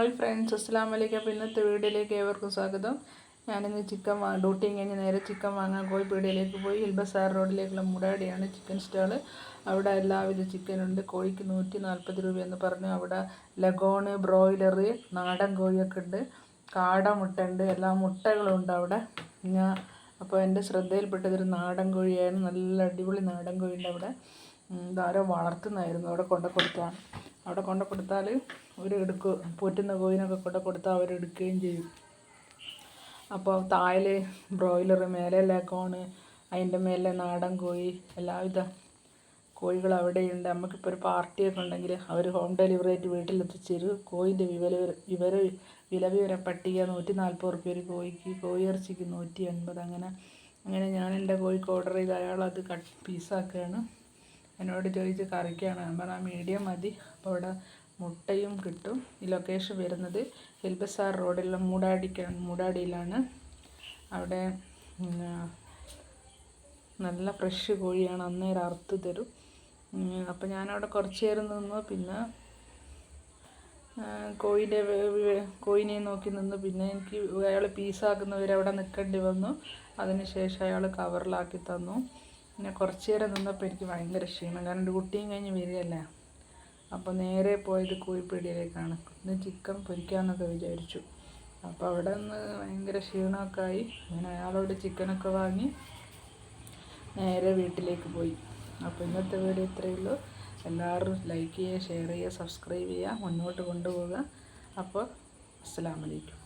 Hi friends അസ്സാം വലൈക്കും ഇന്നത്തെ വീഡിയോയിലേക്ക് ഏവർക്കും സ്വാഗതം. ഞാനിന്ന് ചിക്കൻ വാ ഡ്യൂട്ടി കഴിഞ്ഞ് നേരെ ചിക്കൻ വാങ്ങാൻ പോയി. പീടിയിലേക്ക് പോയി. ഹിൽബസാർ റോഡിലേക്കുള്ള മുടാടിയാണ് ചിക്കൻ സ്റ്റാൾ അവിടെ എല്ലാവിധ ചിക്കനുണ്ട്. കോഴിക്ക് നൂറ്റി നാൽപ്പത് രൂപയെന്ന് പറഞ്ഞു. അവിടെ ലഗോണ് ബ്രോയിലർ നാടൻ കോഴിയൊക്കെ ഉണ്ട്. കാട മുട്ട ഉണ്ട് എല്ലാ മുട്ടകളും ഉണ്ട് അവിടെ. ഞാൻ അപ്പോൾ എന്റെ ശ്രദ്ധയിൽപ്പെട്ടതൊരു നാടൻ കോഴിയായിരുന്നു നല്ല അടിപൊളി നാടൻ കോഴിയുണ്ട് അവിടെ. ധാരാളം വളർത്തുന്നതായിരുന്നു. അവിടെ കൊണ്ടു കൊടുത്താണ് അവിടെ കൊണ്ട കൊടുത്താൽ അവർ എടുക്കും. പോറ്റുന്ന കോയിനൊക്കെ കൊണ്ട കൊടുത്താൽ അവർ എടുക്കുകയും ചെയ്യും. അപ്പോൾ താഴെ ബ്രോയിലർ മേലെ ലേക്കോണ് അതിന്റെ മേലെ നാടൻ കോഴി എല്ലാവിധ കോഴികൾ അവിടെയുണ്ട്. നമുക്കിപ്പോൾ ഒരു പാർട്ടിയൊക്കെ ഉണ്ടെങ്കിൽ അവർ ഹോം ഡെലിവറി ആയിട്ട് വീട്ടിലെത്തിച്ച് തരും കോഴിന്റെ വിവര വിവര വില വിവര പട്ടിക നൂറ്റി നാൽപ്പത് റുപ്യ ഒരു കോഴിക്ക് കോഴി ഇറച്ചിക്ക് നൂറ്റി എൺപത് അങ്ങനെ അങ്ങനെ ഞാൻ എന്റെ കോഴിക്ക് ഓർഡർ ചെയ്ത് അയാൾ അത് കട്ട് പീസാക്കുകയാണ്. എന്നോട് ചോദിച്ച് കറിക്കാണ്. ഞാൻ ആ മീഡിയം മതി. അപ്പോൾ അവിടെ മുട്ടയും കിട്ടും. ഈ ലൊക്കേഷൻ വരുന്നത് എൽബസാർ റോഡിലുള്ള മൂടാടിക്കാണ് മൂടാടിയിലാണ്. അവിടെ നല്ല ഫ്രഷ് കോഴിയാണ്. അന്നേരം അറുത്ത് തരും. അപ്പോൾ ഞാനവിടെ കുറച്ച് നേരം നിന്നു. പിന്നെ കോഴിന്റെ കോഴിനെ നോക്കി നിന്ന്. പിന്നെ എനിക്ക് അയാൾ പീസാക്കുന്നവരെ അവിടെ നിൽക്കേണ്ടി വന്നു. അതിന് ശേഷം അയാൾ കവറിലാക്കി തന്നു. പിന്നെ കുറച്ച് നേരം നിന്നപ്പോൾ എനിക്ക് ഭയങ്കര ക്ഷീണം. കാരണം ഡ്യൂട്ടിയും കഴിഞ്ഞ് വരികയല്ലേ. അപ്പോൾ നേരെ പോയത് കോഴിപ്പീടിയിലേക്കാണ്. ഇന്ന് ചിക്കൻ പൊരിക്കാമെന്നൊക്കെ വിചാരിച്ചു. അപ്പോൾ അവിടെ നിന്ന് ഭയങ്കര ക്ഷീണമൊക്കെ ആയി. അങ്ങനെ അയാളോട് ചിക്കനൊക്കെ വാങ്ങി നേരെ വീട്ടിലേക്ക് പോയി. അപ്പോൾ ഇന്നത്തെ വീഡിയോ ഇത്രയേ ഉള്ളൂ. എല്ലാവരും ലൈക്ക് ചെയ്യുക ഷെയർ ചെയ്യുക സബ്സ്ക്രൈബ് ചെയ്യുക മുന്നോട്ട് കൊണ്ടുപോവുക. അപ്പോൾ അസ്സാം വലൈക്കും